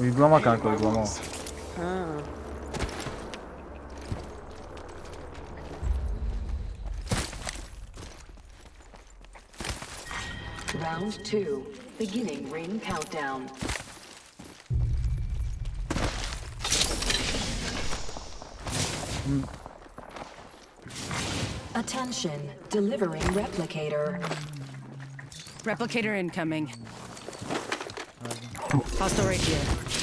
Uygulama kanka uygulama. o. Ha. Round two, beginning ring countdown. Attention, delivering replicator. Replicator incoming. Hostile right here.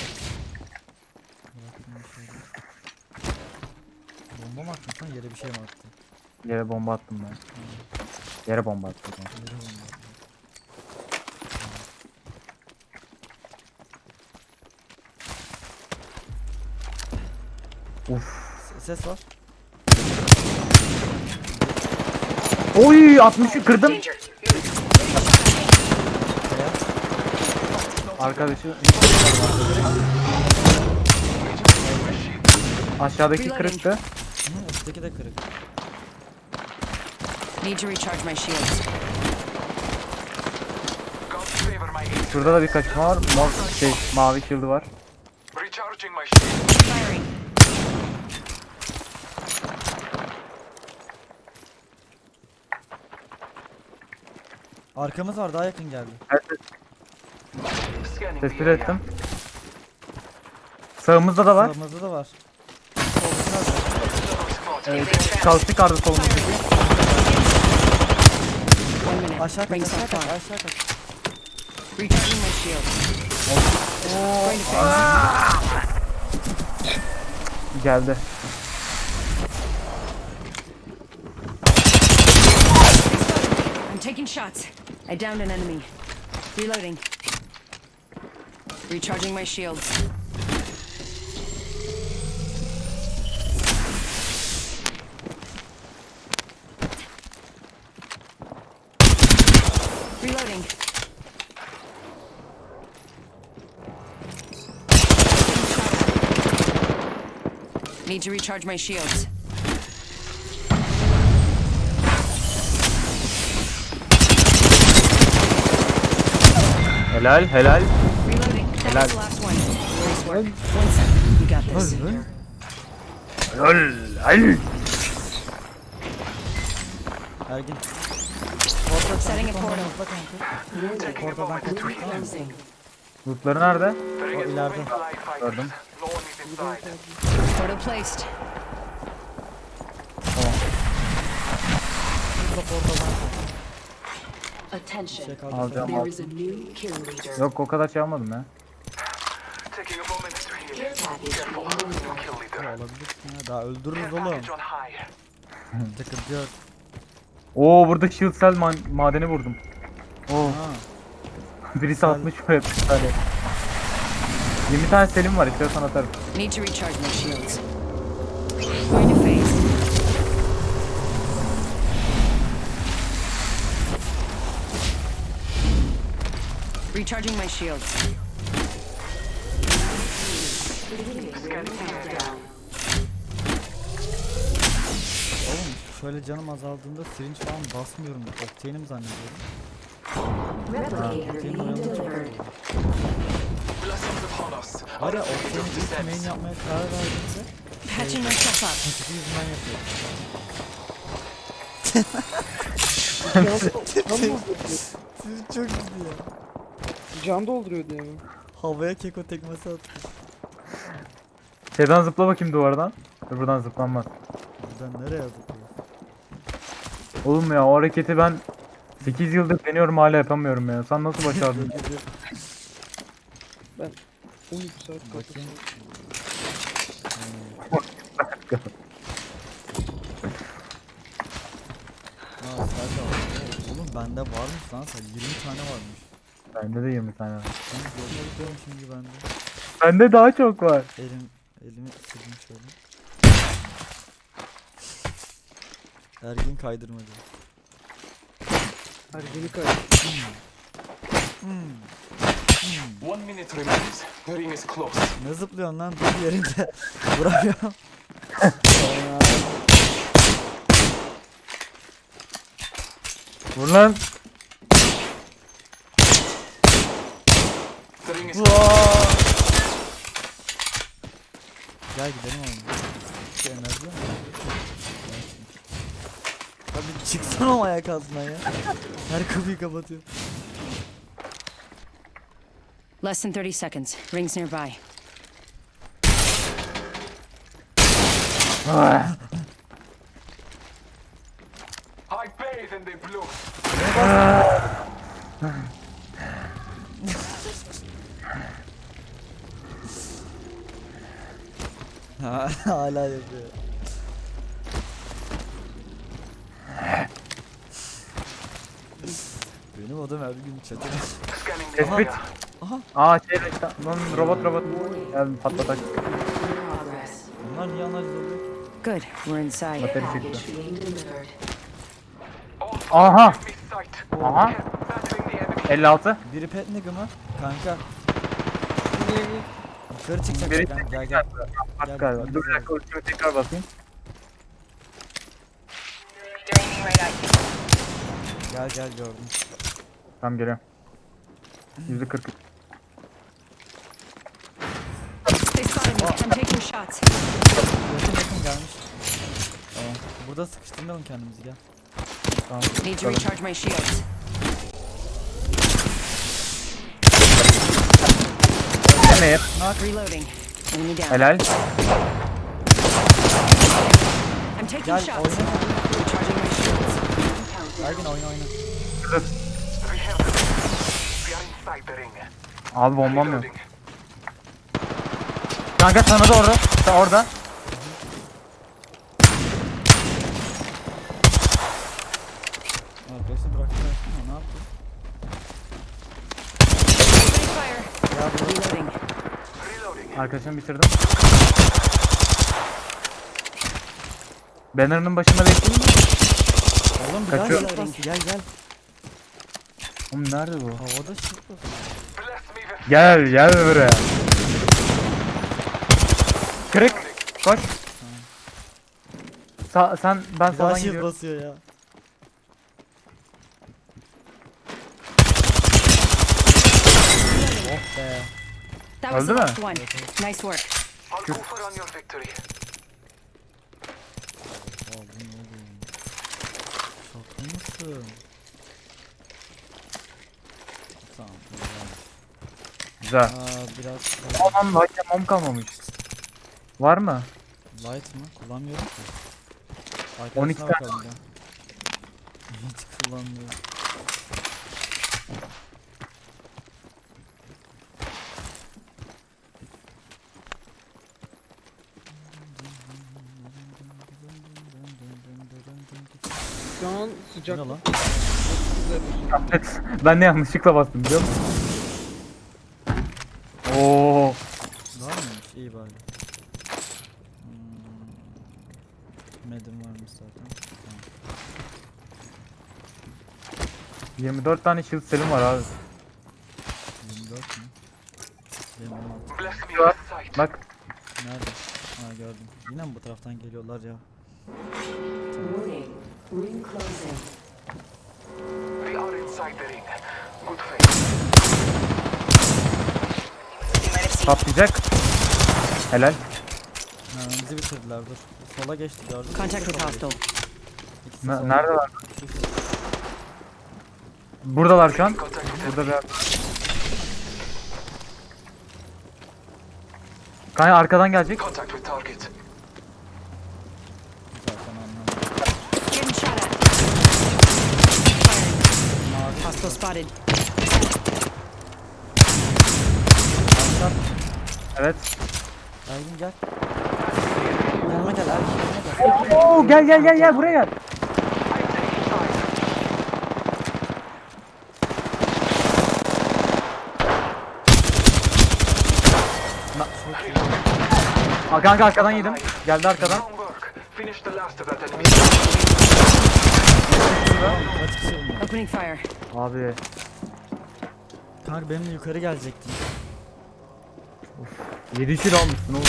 Bomba mı attın sen yere bir şey mi attın? Yere bomba attım ben. Yere bomba attım. ben. Yere bomba attın. Uf. Ses var. Oy 60'ı kırdım. Arkadaşı Aşağıdaki kırıktı. Üstteki de kırık. Need to recharge my shields. Şurada da bir kaçma var. Mor şey mavi shield'ı var. Recharging my shield. Firing. Arkamız var daha yakın geldi. Scanning the Tespit area. ettim. Sağımızda da var. Sağımızda da var. Spot. Kalstik ardı solumuzdaki. Aşağı kaç aşağı kaç aşağı kaç. Recharging my fence. Geldi. I'm taking shots. I downed an enemy. Reloading. Recharging my shields. Reloading. Need to recharge my shields. Helal helal. Reloading. That Helal. was the last one. Nice work. One second. You got this. Helal. Helal. Ergin. Setting a portal. Atla kanka. Portadan kaç. Tamam. Closing. Lootları nerede? O is ileride. Gördüm. Portal placed. Burada portadan kaç. Attention. Şey. Alacağım There al. is a new kill leader. Yok o kadar şey almadım ya. Alabilirsin ya daha öldürürüz oğlum. Sıkıntı yok. Oo burada shield cell ma- madeni vurdum. Oo birisi atmış böyle bir tane. 20 tane selim var istiyorsan atarım. Need to recharge my shields. Going to phase. Recharging my shields. Countdown. Oğlum şöyle canım azaldığında syringe falan basmıyorum. Octane'im zannediyorum. Being oynamam çok iyi. Octane'i ilk main yapmaya karar verdiğimde Patching myself up. kötü yüzünden yapıyorum. Siz çok iyi ya. Can dolduruyordu yani. Havaya keko tekmesi attı. Şeyden zıpla bakayım duvardan. Buradan zıplanmaz. Buradan nereye zıplıyor? Oğlum ya o hareketi ben 8 yıldır deniyorum hala yapamıyorum ya. Sen nasıl başardın? 12 saat. Bakayım. Aa sadece. Oğlum bende varmış lan sen 20 tane varmış. Bende de 20 tane var. Ben görmedim şimdi bende. Bende daha çok var. Elim elimi sildim şöyle. Ergin kaydırmacı. Ergeni kay. One minute remains. The ring is close. Ne zıplıyorsun lan dur yerinde. Vuramıyorum. Vur lan. The ring is Gel gidelim oğlum. Şu enerji mi? Abi çıksana o ayak altından ya. Her kapıyı kapatıyor. Less than 30 seconds. Rings nearby. I bathe in the blue. Ha, Hala yapıyor. Benim odam her gün the Tespit. area. Aa şey lan robot robot. Gel patlatak. Bunlar niye analiz oluyor ki? Good, we're inside. Bateri çıktı. Aha. Aha. Battling the enemy. 56. Biri pet nigga mı? Kanka yukarı çıkacak Biri gel gel gel. Bak galiba. Dur bir dakika ultimi tekrar basayım. Gel gel gördüm. Tamam geliyorum. Yüzde 40. They spotted me. I'm taking shots. Yakın yakın gelmiş. Tamam. Burada sıkıştırmayalım kendimizi gel. Tamam. Need to recharge my shields. Demeyip. Reloading. Enemy down. Helal. I'm taking Gel shots. oyna. Recharging my shields. Ergin oyna oyna. We have them. We are inside the ring. Abi bombam yok. Kanka sana doğru. Sen orada. Arkadaşı bıraktılar. Ha, ne yaptı? Opening fire. Ya bu Reloading. Reloading. Arkadaşımı bitirdim. Banner'ın başında bekleyeyim mi? Oğlum bir daha Kaçıyor. bas. Gel gel. Oğlum nerede bu? Havada with Gel gel buraya. Kırık. Koş. Sa sen ben sağdan shield gidiyorum. basıyor ya. Oh be. That was the Öldü mü? last one. Nice work. I'll go for on your victory. Aa bu ne oğlum? Şaka mısın? Tamam. Güzel. Aa biraz Aman hakem mom kalmamış. Var mı? light mı? Kullanmıyorum ki. 12 Arkadaşına tane bakalım gel. Hiç kullanmıyorum. Şu an sıcak. ne lan? ben de yanlışlıkla bastım biliyor musun? Oo. Var mıymış? İyi bari. Hmm. Medim varmış zaten. Tamam. 24 tane shield selim var abi. 24 mü? Benim 16. Bless me with sight. Bak Nerede? Ha gördüm. Yine mi bu taraftan geliyorlar ya? Warning. Ring closing. We are inside the ring. Good faith. Patlayacak. Helal. Ha, bizi bitirdiler dur. Sola geçti gördün mü? Contact with hostile. Ne- neredeler? Buradalar şu an. Burada bir Kanka arkadan gelecek. Contact with target. Zaten anlamadım. Getting shot at. Firing. Hostile spotted. Arkadan. Evet. Ergin gel. Yanıma gel yanıma gel. Oo gel gel gel gel buraya gel. Aa, kanka arkadan yedim. Geldi arkadan. Opening fire. Abi Kanka benimle yukarı gelecektin. 7 kill almışsın oğlum.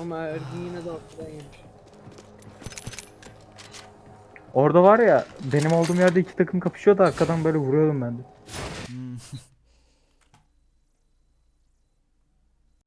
Ama Ergin yine de arkadan yemiş. Orada var ya benim olduğum yerde iki takım kapışıyordu arkadan böyle vuruyordum ben de. Hmm.